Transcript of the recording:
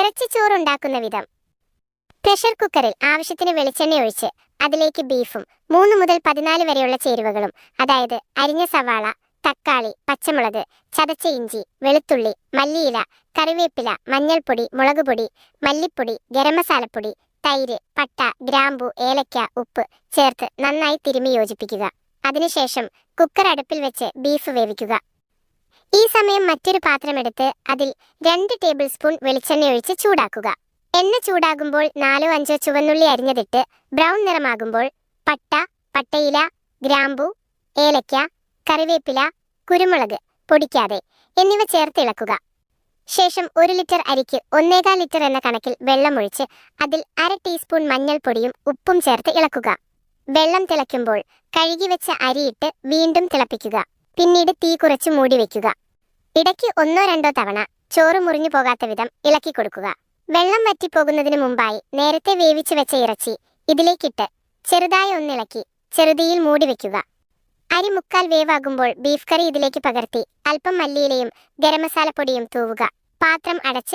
ഇറച്ചിച്ചോറുണ്ടാക്കുന്ന വിധം. പ്രഷർ കുക്കറിൽ ആവശ്യത്തിന് വെളിച്ചെണ്ണ ഒഴിച്ച് അതിലേക്ക് ബീഫും മൂന്ന് മുതൽ പതിനാല് വരെയുള്ള ചേരുവകളും അതായത് അരിഞ്ഞ സവാള തക്കാളി പച്ചമുളക് ചതച്ച ഇഞ്ചി വെളുത്തുള്ളി മല്ലിയില കറിവേപ്പില മഞ്ഞൾപ്പൊടി മുളകുപൊടി മല്ലിപ്പൊടി ഗരം മസാലപ്പൊടി തൈര് പട്ട ഗ്രാമ്പു ഏലക്ക ഉപ്പ് ചേർത്ത് നന്നായി തിരുമി യോജിപ്പിക്കുക. അതിനുശേഷം കുക്കർ അടുപ്പിൽ വെച്ച് ബീഫ് വേവിക്കുക. ഈ സമയം മറ്റൊരു പാത്രമെടുത്ത് അതിൽ രണ്ട് ടേബിൾ സ്പൂൺ വെളിച്ചെണ്ണ ഒഴിച്ച് ചൂടാക്കുക. എണ്ണ ചൂടാകുമ്പോൾ നാലോ അഞ്ചോ ചുവന്നുള്ളി അരിഞ്ഞതിട്ട് ബ്രൗൺ നിറമാകുമ്പോൾ പട്ട പട്ടയില ഗ്രാമ്പു ഏലക്ക കറിവേപ്പില കുരുമുളക് പൊടിക്കാതെ എന്നിവ ചേർത്ത് ഇളക്കുക. ശേഷം ഒരു ലിറ്റർ അരിക്ക് ഒന്നേകാൽ ലിറ്റർ എന്ന കണക്കിൽ വെള്ളമൊഴിച്ച് അതിൽ അര ടീസ്പൂൺ മഞ്ഞൾപ്പൊടിയും ഉപ്പും ചേർത്ത് ഇളക്കുക. വെള്ളം തിളയ്ക്കുമ്പോൾ കഴുകി വെച്ച അരിയിട്ട് വീണ്ടും തിളപ്പിക്കുക. പിന്നീട് തീ കുറച്ച് മൂടി വയ്ക്കുക ഇടയ്ക്ക് ഒന്നോ രണ്ടോ തവണ ചോറ് മുറിഞ്ഞു പോകാത്ത വിധം ഇളക്കി കൊടുക്കുക. വെള്ളം വറ്റിപ്പോകുന്നതിന് മുമ്പായി നേരത്തെ വേവിച്ചു വെച്ച ഇറച്ചി ഇതിലേക്കിട്ട് ചെറുതായി ഒന്നിളക്കി ചെറുതീയിൽ മൂടി വയ്ക്കുക അരി മുക്കാൽ വേവാകുമ്പോൾ ബീഫ് കറി ഇതിലേക്ക് പകർത്തി അല്പം മല്ലിയിലയും ഗരം മസാലപ്പൊടിയും തൂവുക. പാത്രം അടച്ച്